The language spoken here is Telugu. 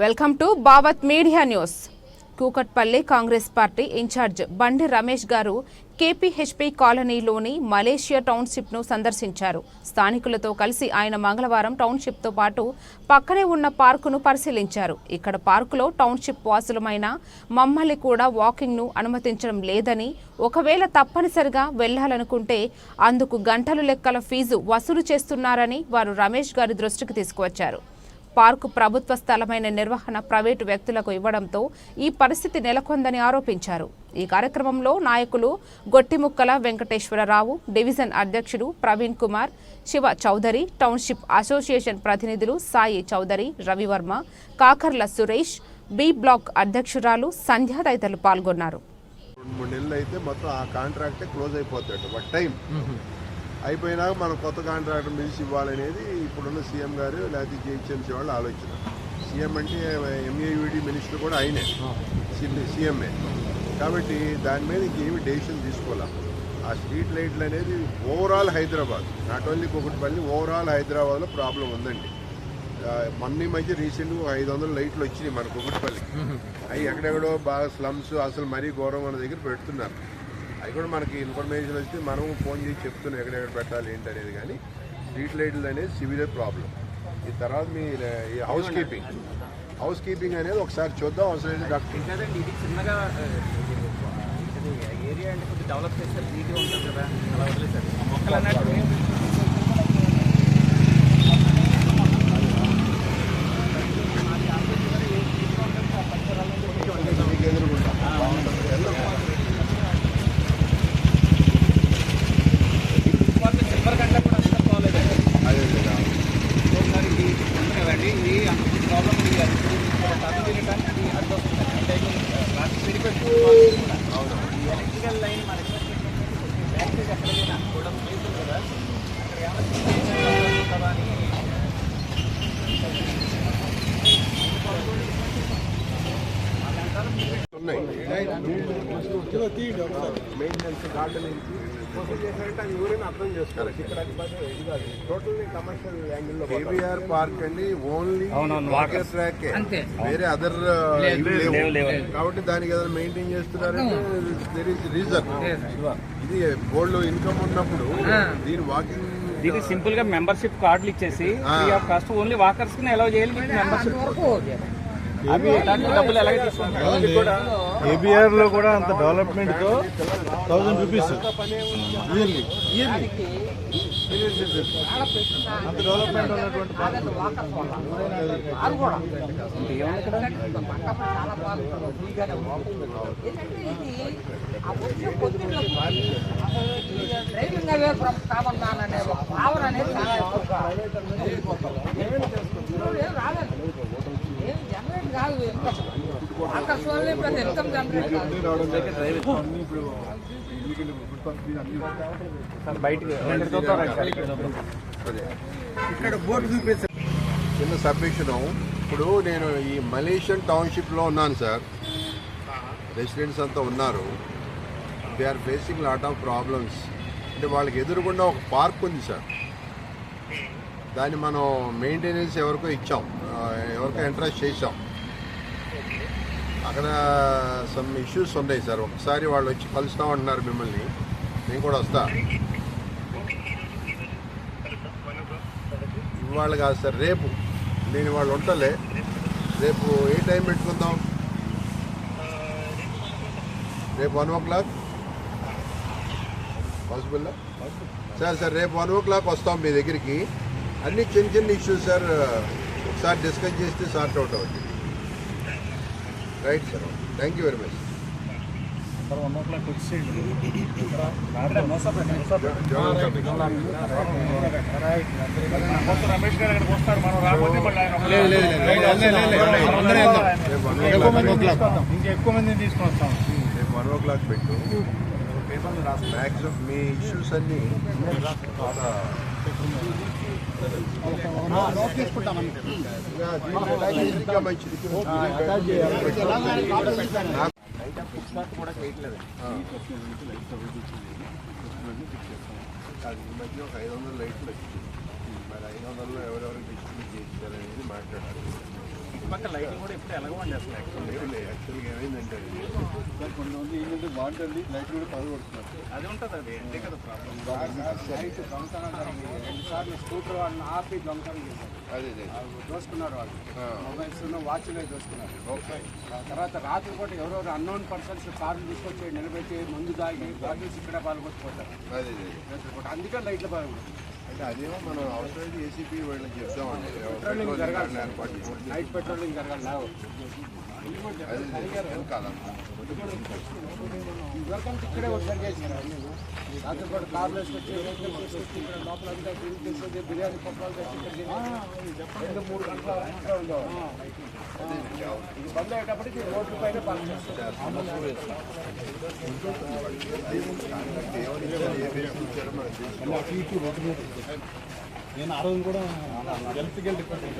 Welcome to Bawath media news. Kukatpally Congress party incharge Bandi Ramesh garu KPHP కాలనీలోని మలేషియా టౌన్షిప్ను సందర్శించారు. స్థానికులతో కలిసి ఆయన మంగళవారం టౌన్షిప్తో పాటు పక్కనే ఉన్న పార్కును పరిశీలించారు. ఇక్కడ పార్కులో టౌన్షిప్ వాసులమైన మమ్మల్ని కూడా వాకింగ్ను అనుమతించడం లేదని ఒకవేళ తప్పనిసరిగా వెళ్ళాలనుకుంటే అందుకు గంటలు లెక్కల ఫీజు వసూలు చేస్తున్నారని వారు రమేష్ గారి దృష్టికి తీసుకువచ్చారు. పార్కు ప్రభుత్వ స్థలమైన నిర్వహణ ప్రైవేటు వ్యక్తులకు ఇవ్వడంతో ఈ పరిస్థితి నెలకొందని ఆరోపించారు. ఈ కార్యక్రమంలో నాయకులు గొట్టిముక్కల వెంకటేశ్వరరావు డివిజన్ అధ్యక్షుడు ప్రవీణ్ కుమార్ శివ చౌదరి టౌన్షిప్ అసోసియేషన్ ప్రతినిధులు సాయి చౌదరి రవివర్మ కాకర్ల సురేష్ బి బ్లాక్ అధ్యక్షురాలు సంధ్య తదితరులు పాల్గొన్నారు. రెండు మూడు నెలలు అయితే మొత్తం ఆ కాంట్రాక్టే క్లోజ్ అయిపోతాడు బట్ టైం. అయిపోయినాక మనం కొత్త కాంట్రాక్టర్ పిలిచి ఇవ్వాలనేది ఇప్పుడున్న సీఎం గారు లేకపోతే జిహెచ్ఎంసీ వాళ్ళు ఆలోచన. సీఎం అంటే ఎంఏయుడి మినిస్టర్ కూడా ఆయనే. సీఎంఏ. కాబట్టి దాని మీద ఇంకేమి డెసిషన్ తీసుకోవాలి? ఆ స్ట్రీట్ లైట్లు అనేది overall Hyderabad not only Kukatpally overall హైదరాబాద్లో ప్రాబ్లం ఉందండి. మొన్న మధ్య రీసెంట్గా ఐదు వందల లైట్లు వచ్చినాయి మన కుకట్పల్లికి అవి ఎక్కడెక్కడో బాగా స్లమ్స్ అసలు మరీ ఘోరం మన దగ్గర పెడుతున్నారు. అవి కూడా మనకి ఇన్ఫర్మేషన్ వస్తే మనం ఫోన్ చేసి చెప్తున్నాం ఎక్కడెక్కడ పెట్టాలి ఏంటి అనేది కానీ స్ట్రీట్ లైట్లు అనేది సివియర్ ప్రాబ్లం ఈ తర్వాత మీ ఈ హౌస్ కీపింగ్ హౌస్ కీపింగ్ అనేది ఒకసారి చూద్దాం అవసరం అయితే డాక్టర్. కాదండి ఇది చిన్నగా ఏరియా అంటే కొంచెం డెవలప్ చేస్తే నీట్గా ఉంటుంది కదా అలా వదిలేసారు మొక్కలు అన్నట్టు మీకు ఎదురుకుంటాం వాళ్ళు సిల్వర్ కంటే కూడా అంత బాగోలేదండి అదే కదా ఒకసారి ఇది ఉంది కదండి ఇది అంత ప్రాబ్లం ఇది అది తగ్గు తిరగడానికి ఇది అడ్డు వస్తుంది అంటే రాత్రి పెరిగిపోయి ఈ ఎలక్ట్రికల్ లైన్ మన బ్యాక్టీరియా ఎక్కడైనా కూడా ప్లేస్ కదా అక్కడ ఏమైనా అని ఉన్నాయి. మెయింటెనెన్స్ గార్డెనింగ్ చేసినట్టు అది ఎవరైనా అర్థం చేసుకోవాలి. ఇక్కడ total commercial angle KBR park అండి. ఓన్లీ వాటర్ ట్రాక్ వేరే అదర్ లేవు. కాబట్టి దానికి ఏదైనా మెయింటైన్ చేస్తున్నారంటే దెర్ ఇస్ రీజన్ ఇది గోల్డ్ ఇన్కమ్ ఉన్నప్పుడు దీని వాకింగ్ దీనికి సింపుల్గా మెంబర్షిప్ కార్డులు ఇచ్చేసి ఫ్రీ ఆఫ్ కాస్ట్ ఓన్లీ వాకర్స్కి అలౌ చేయాలి మెంబర్షిప్ ఏబిఆర్లో కూడా అంత డెవలప్మెంట్తో థౌసండ్ రూపీస్. Yearly yearly. అంత డెవలప్మెంట్ ఉన్నటువంటి driving away from common man అనే ఒక భావన అనేది చాలా ఎక్కువగా ఇప్పుడు ఏం రాదండి ఏం జనరేట్ ఇక్కడ బోర్డు చూపించారు చిన్న సబ్మిషన్. ఇప్పుడు నేను ఈ మలేషియన్ టౌన్షిప్లో ఉన్నాను సార్. రెసిడెంట్స్ అంతా ఉన్నారు. They are facing lot of problems అంటే వాళ్ళకి ఎదురుకుండా ఒక పార్క్ ఉంది సార్. దాన్ని మనం మెయింటెనెన్స్ ఎవరికో ఇచ్చాం. ఎవరికో ఇంట్రెస్ట్ చేసాం అక్కడ సమ్ ఇష్యూస్ ఉన్నాయి సార్. ఒకసారి వాళ్ళు వచ్చి కలుస్తామంటున్నారు మిమ్మల్ని. నేను కూడా వస్తా. ఇవాళ కాదు సార్ రేపు. నేను వాళ్ళు ఉంటలే. రేపు ఏ టైం పెట్టుకుందాం? రేపు one o'clock? Possible sir sir రేపు వన్ ఓ క్లాక్ వస్తాం మీ దగ్గరికి. అన్ని చిన్న చిన్న ఇష్యూస్ సార్ ఒకసారి డిస్కస్ చేస్తే సార్ట్ అవుట్ అవుతుంది right sir thank you very much Ramesh garu అక్కడికి వస్తారు. మనం రాకపోతే మళ్ళీ ఆయన మందిని తీసుకొని వస్తాం రేపు వన్ ఓ క్లాక్ పెట్టు మ్యాక్సిమం మీ ఇష్యూస్ అన్నీ కూడా చేయట్లేదు ఈ మధ్య ఒక ఐదు వందల లైట్లు వచ్చింది మరి ఐదు వందల్లో ఎవరెవరికి డిస్ట్రిబ్యూట్ చేయించారనేది మాట్లాడాలి కూడా అసలు యాక్చువల్గా ఏమైందంటే అది. కొంతమంది ఏంటంటే బాగుంటుంది లైట్ కూడా అది ఉంటుంది అది ఏంటి కదా ప్రాబ్లం నైట్ దొంగతనం జరిగింది రెండు సార్లు స్కూటర్ వాళ్ళని ఆపి దొంగతనం చేశారు. అదే అదే. వాళ్ళు దోసుకున్నారు వాళ్ళు. ఆ. మొబైల్స్ వాచ్లు దోసుకున్నారు. ఓకే. ఆ తర్వాత రాత్రి పూట ఎవరెవరు అన్నోన్ పర్సన్స్ కార్లు తీసుకొచ్చి నిలబెట్టి మందు దాగి బాటిల్స్ ఇక్కడ పాల్గొచ్చిపోతారు అందుకే లైట్లు అంటే అదేమో మనం అవసరమైతే ఏసీపీ వాళ్ళకి చెప్తామండి పెట్రోలింగ్ జరగాలి. సార్. ఏర్పాటు చేసి నైట్ పెట్రోలింగ్ జరగాలి. లేవు అదే వెనకాల ఇదివరకు ఇక్కడే ఒకసారి చేశారు. రాత్రి పూట కార్లు వేసుకొచ్చి రోడ్లు తీసుకొచ్చి ఇక్కడ లోపల అంతా డ్రింక్ చేసేది బిర్యానీ పప్పాలు తెచ్చి ఇక్కడ తినేది. రెండు మూడు గంటల ఇక్కడ ఉండేవారు ఇది బంద్ అయ్యేటప్పటికి రోడ్ల పైన పాల్గొస్తారు ఎవరు నేను ఆ రోజు కూడా ఎలక్ట్రికల్ డిపార్ట్మెంట్